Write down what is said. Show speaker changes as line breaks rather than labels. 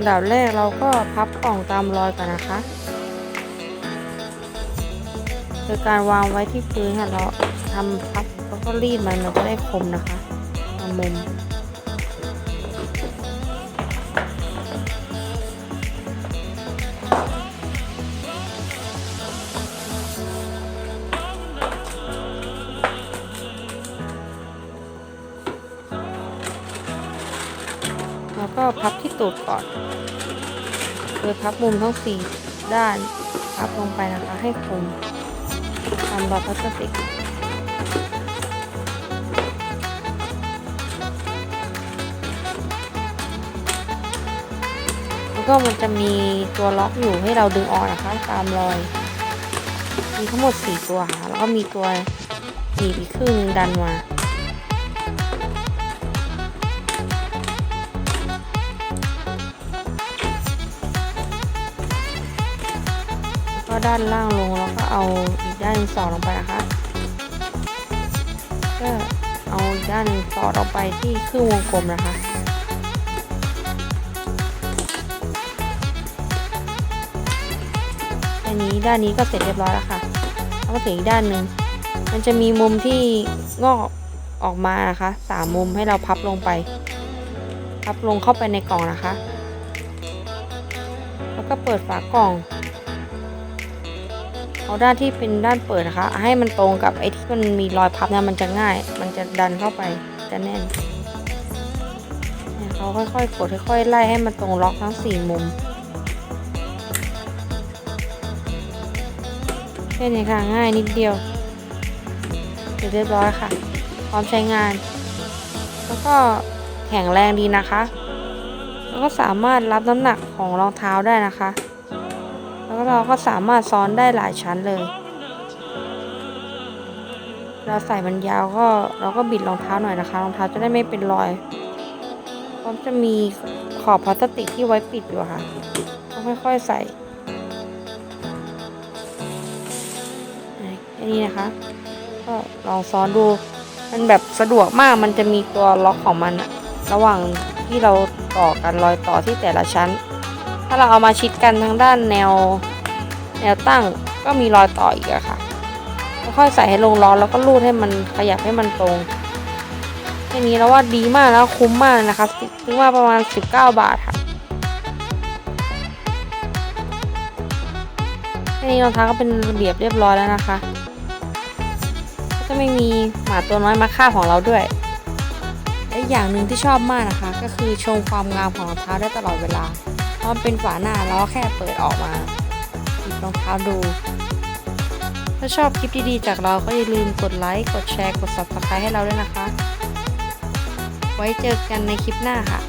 อันดับแรกเราก็พับกล่องตามรอยก่อนนะคะ โดยการวางไว้ที่พื้นค่ะเราทำพับแล้วก็รีดมันมันจะได้คมนะคะตามมุม แล้วก็พับที่ตูดก่อนโดยพับมุมทั้งสี่ด้านพับลงไปนะคะให้คมตามรอยพลาสติกแล้วก็มันจะมีตัวล็อกอยู่ให้เราดึงออกนะคะตามรอย มีทั้งหมด 4 ตัวค่ะแล้วก็มีตัวหนีบอีกครึ่งดันมา ก็ด้านล่างลงแล้วก็เอาอีกด้านหนึ่งสอดลงไปนะคะก็เอาด้านหนึ่งสอดออกไปที่ครึ่งวงกลมนะคะแค่นี้ด้านนี้ก็เสร็จเรียบร้อยแล้วค่ะแล้วก็ถึงอีกด้านหนึ่งมันจะมีมุมที่งอกออกมานะคะสามมุมให้เราพับลงไป พับลงเข้าไปในกล่องนะคะ แล้วก็เปิดฝากล่อง เอาด้านที่เป็นด้านเปิดนะคะ ให้มันตรงกับไอ้ที่มันมีรอยพับเนี่ยมันจะง่าย มันจะดันเข้าไปจะแน่นเขาค่อยๆกดค่อยๆไล่ให้มันตรงล็อกทั้งสี่มุมแค่นี้ค่ะง่ายนิดเดียวเสร็จเรียบร้อยค่ะ พร้อมใช้งาน แล้วก็แข็งแรงดีนะคะ แล้วก็สามารถรับน้ำหนักของรองเท้าได้นะคะ เราก็สามารถซ้อนได้หลายชั้นเลย เราใส่มันยาวก็เราก็บิดรองเท้าหน่อยนะคะ รองเท้าจะได้ไม่เป็นรอยพร้อมจะมีขอบพลาสติกที่ไว้ปิดอยู่ค่ะต้องค่อยๆใส่แค่นี้นะคะ ก็ลองซ้อนดู มันแบบสะดวกมาก มันจะมีตัวล็อกของมันอะระหว่างที่เราต่อกันรอยต่อที่แต่ละชั้น ถ้าเราเอามาชิดกันทางด้านแนว แนวตั้งก็มีรอยต่ออีกอะค่ะค่อยใส่ให้ลงล้อแล้วก็รูดให้มันขยับให้มันตรงแค่นี้แล้วว่าดีมากแล้วคุ้มมากเลยนะคะซื้อมาประมาณ 19 บาทค่ะแค่นี้รองเท้าก็เป็นระเบียบเรียบร้อยแล้วนะคะก็จะไม่มีหมาตัวน้อยมาฆ่าของเราด้วยและอย่างหนึ่งที่ชอบมากนะคะ ก็คือชมความงามของรองเท้าได้ตลอดเวลาเพราะมันเป็นฝาหน้าเราก็แค่เปิดออกมา รองเท้าดู ถ้าชอบคลิปดีๆ จากเราก็อย่าลืมกดไลค์ กดแชร์ กด subscribe ให้เราด้วยนะคะ ไว้เจอกันในคลิปหน้าค่ะ